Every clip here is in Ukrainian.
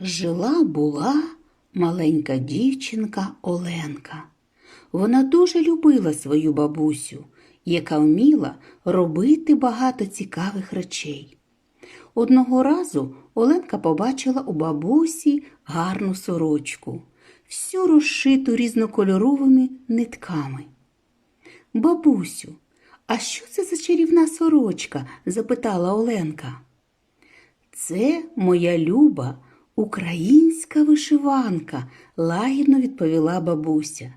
Жила була маленька дівчинка Оленка. Вона дуже любила свою бабусю, яка вміла робити багато цікавих речей. Одного разу Оленка побачила у бабусі гарну сорочку, всю розшиту різнокольоровими нитками. Бабусю, а що це за чарівна сорочка? запитала Оленка. Це моя люба українська вишиванка, лагідно відповіла бабуся.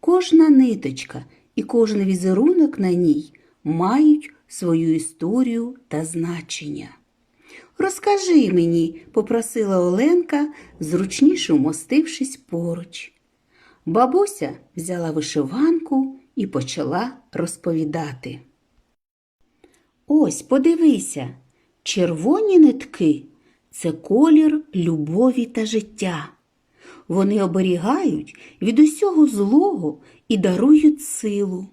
Кожна ниточка і кожен візерунок на ній мають свою історію та значення. Розкажи мені, попросила Оленка, зручніше вмостившись поруч. Бабуся взяла вишиванку і почала розповідати. Ось, подивися, червоні нитки це колір любові та життя. Вони оберігають від усього злого і дарують силу.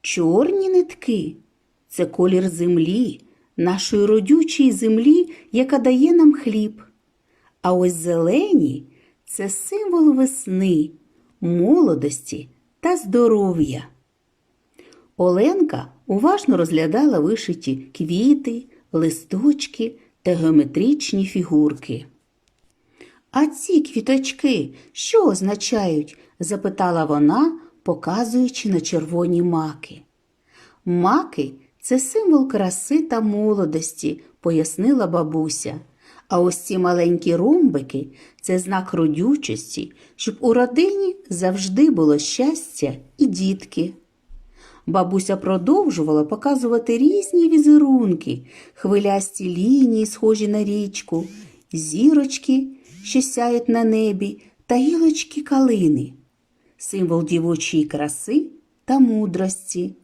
Чорні нитки це колір землі, нашої родючої землі, яка дає нам хліб. А ось зелені це символ весни, молодості та здоров'я. Оленка уважно розглядала вишиті квіти, листочки та геометричні фігурки. А ці квіточки що означають? запитала вона, показуючи на червоні маки. Маки це символ краси та молодості, пояснила бабуся. А ось ці маленькі ромбики це знак родючості, щоб у родині завжди було щастя і дітки. Бабуся продовжувала показувати різні візерунки, хвилясті лінії, схожі на річку, зірочки, що сяють на небі, та гілочки калини, символ дівочої краси та мудрості.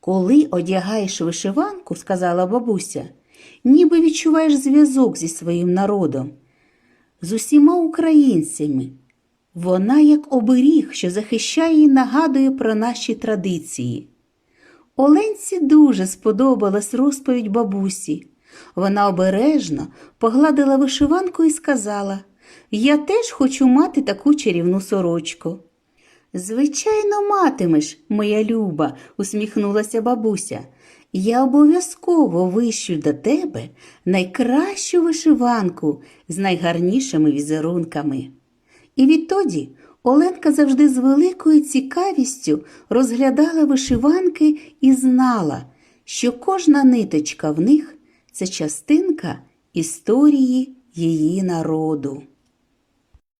Коли одягаєш вишиванку, сказала бабуся, ніби відчуваєш зв'язок зі своїм народом, з усіма українцями. Вона як оберіг, що захищає і нагадує про наші традиції. Оленці дуже сподобалась розповідь бабусі. Вона обережно погладила вишиванку і сказала Я теж хочу мати таку чарівну сорочку. Звичайно, матимеш, моя люба, усміхнулася бабуся. Я обов'язково вищу до тебе найкращу вишиванку з найгарнішими візерунками. І відтоді Оленка завжди з великою цікавістю розглядала вишиванки і знала, що кожна ниточка в них це частинка історії її народу.